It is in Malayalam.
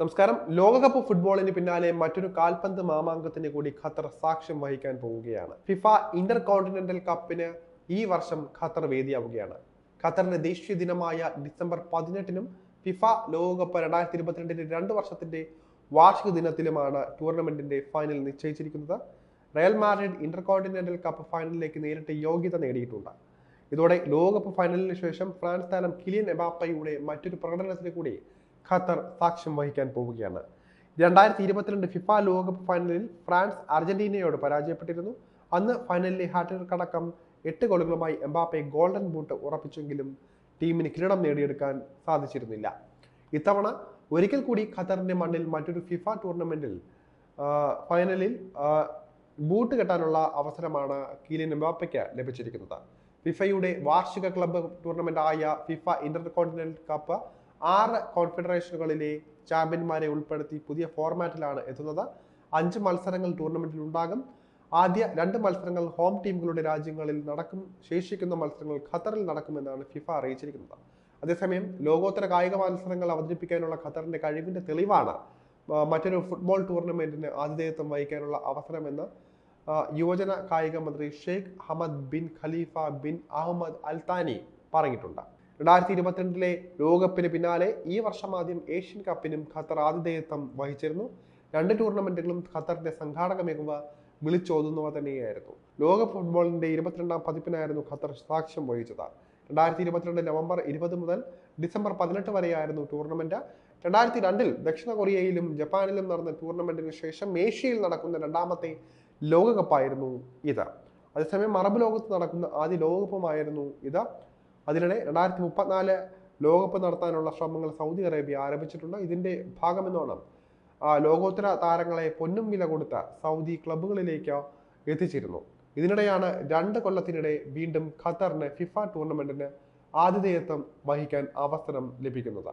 നമസ്കാരം. ലോകകപ്പ് ഫുട്ബോളിന് പിന്നാലെ മറ്റൊരു കാൽപന്ത് മാമാങ്കത്തിന് കൂടി ഖത്തർ സാക്ഷ്യം വഹിക്കാൻ പോവുകയാണ്. ഫിഫ ഇന്റർ കോണ്ടിനെന്റൽ കപ്പിന് ഈ വർഷം ഖത്തർ വേദിയാവുകയാണ്. ഖത്തറിന്റെ ദേശീയ ദിനമായ ഡിസംബർ പതിനെട്ടിനും ഫിഫ ലോകകപ്പ് രണ്ടായിരത്തി ഇരുപത്തിരണ്ടിന്റെ രണ്ട് വർഷത്തിന്റെ വാർഷിക ദിനത്തിലുമാണ് ടൂർണമെന്റിന്റെ ഫൈനൽ നിശ്ചയിച്ചിരിക്കുന്നത്. Real Madrid Inter continental cup ഫൈനലിലേക്ക് നേരിട്ട് യോഗ്യത നേടിയിട്ടുണ്ട്. ഇതോടെ ലോകകപ്പ് ഫൈനലിന് ശേഷം ഫ്രാൻസ് താരം കിലിയൻ എബാപ്പയുടെ മറ്റൊരു പ്രകടനത്തിന് കൂടി ഖത്തർ സാക്ഷ്യം വഹിക്കാൻ പോവുകയാണ്. രണ്ടായിരത്തി ഇരുപത്തിരണ്ട് ഫിഫ ലോകകപ്പ് ഫൈനലിൽ ഫ്രാൻസ് അർജന്റീനയോട് പരാജയപ്പെട്ടിരുന്നു. അന്ന് ഫൈനലിലെ ഹാട്രിക് അടക്കം എട്ട് ഗോളുകളുമായി എംബാപ്പെ ഗോൾഡൻ ബൂട്ട് ഉറപ്പിച്ചെങ്കിലും ടീമിന് കിരീടം നേടിയെടുക്കാൻ സാധിച്ചിരുന്നില്ല. ഇത്തവണ ഒരിക്കൽ കൂടി ഖത്തറിന്റെ മണ്ണിൽ മറ്റൊരു ഫിഫ ടൂർണമെന്റിൽ ഫൈനലിൽ ബൂട്ട് കെട്ടാനുള്ള അവസരമാണ് കീലിൻ എംബാപ്പയ്ക്ക് ലഭിച്ചിരിക്കുന്നത്. ഫിഫയുടെ വാർഷിക ക്ലബ്ബ് ടൂർണമെന്റ് ആയ ഫിഫ ഇന്റർ കോണ്ടിനെന്റൽ കപ്പ് ആറ് കോൺഫെഡറേഷനുകളിലെ ചാമ്പ്യന്മാരെ ഉൾപ്പെടുത്തി പുതിയ ഫോർമാറ്റിലാണ് എത്തുന്നത്. അഞ്ച് മത്സരങ്ങൾ ടൂർണമെന്റിൽ ഉണ്ടാകും. ആദ്യ രണ്ട് മത്സരങ്ങൾ ഹോം ടീമുകളുടെ രാജ്യങ്ങളിൽ നടക്കും. ശേഷിക്കുന്ന മത്സരങ്ങൾ ഖത്തറിൽ നടക്കുമെന്നാണ് ഫിഫ അറിയിച്ചിരിക്കുന്നത്. അതേസമയം ലോകോത്തര കായിക മത്സരങ്ങൾ അവതരിപ്പിക്കാനുള്ള ഖത്തറിന്റെ കഴിവിന്റെ തെളിവാണ് മറ്റൊരു ഫുട്ബോൾ ടൂർണമെന്റിന് ആതിഥേയത്വം വഹിക്കാനുള്ള അവസരമെന്ന് യുവജന കായിക മന്ത്രി Sheikh Hamad bin Khalifa bin Ahmed Al Thani പറഞ്ഞിട്ടുണ്ട്. രണ്ടായിരത്തി ഇരുപത്തിരണ്ടിലെ ലോകകപ്പിന് പിന്നാലെ ഈ വർഷം ആദ്യം ഏഷ്യൻ കപ്പിനും ഖത്തർ ആതിഥേയത്വം വഹിച്ചിരുന്നു. രണ്ട് ടൂർണമെന്റുകളും ഖത്തറിന്റെ സംഘാടക മികവ് വിളിച്ചോതുന്നവ തന്നെയായിരുന്നു. ലോക ഫുട്ബോളിന്റെ ഇരുപത്തിരണ്ടാം പതിപ്പിനായിരുന്നു ഖത്തർ സാക്ഷ്യം വഹിച്ചത്. രണ്ടായിരത്തി ഇരുപത്തിരണ്ട് നവംബർ ഇരുപത് മുതൽ ഡിസംബർ പതിനെട്ട് വരെയായിരുന്നു ടൂർണമെന്റ്. രണ്ടായിരത്തി രണ്ടിൽ ദക്ഷിണ കൊറിയയിലും ജപ്പാനിലും നടന്ന ടൂർണമെന്റിന് ശേഷം ഏഷ്യയിൽ നടക്കുന്ന രണ്ടാമത്തെ ലോകകപ്പായിരുന്നു ഇത്. അതേസമയം അറബ് ലോകത്ത് നടക്കുന്ന ആദ്യ ലോകകപ്പുമായിരുന്നു ഇത്. അതിനിടെ രണ്ടായിരത്തി മുപ്പത്തിനാല് ലോകകപ്പ് നടത്താനുള്ള ശ്രമങ്ങൾ സൗദി അറേബ്യ ആരംഭിച്ചിട്ടുണ്ട്. ഇതിന്റെ ഭാഗമെന്നോണം. ലോകോത്തര താരങ്ങളെ പൊന്നും വില കൊടുത്ത സൗദി ക്ലബ്ബുകളിലേക്ക് എത്തിച്ചിരുന്നു. ഇതിനിടെയാണ് രണ്ട് കൊല്ലത്തിനിടെ വീണ്ടും ഖത്തറിന് ഫിഫ ടൂർണമെന്റിന് ആതിഥേയത്വം വഹിക്കാൻ അവസരം ലഭിക്കുന്നത്.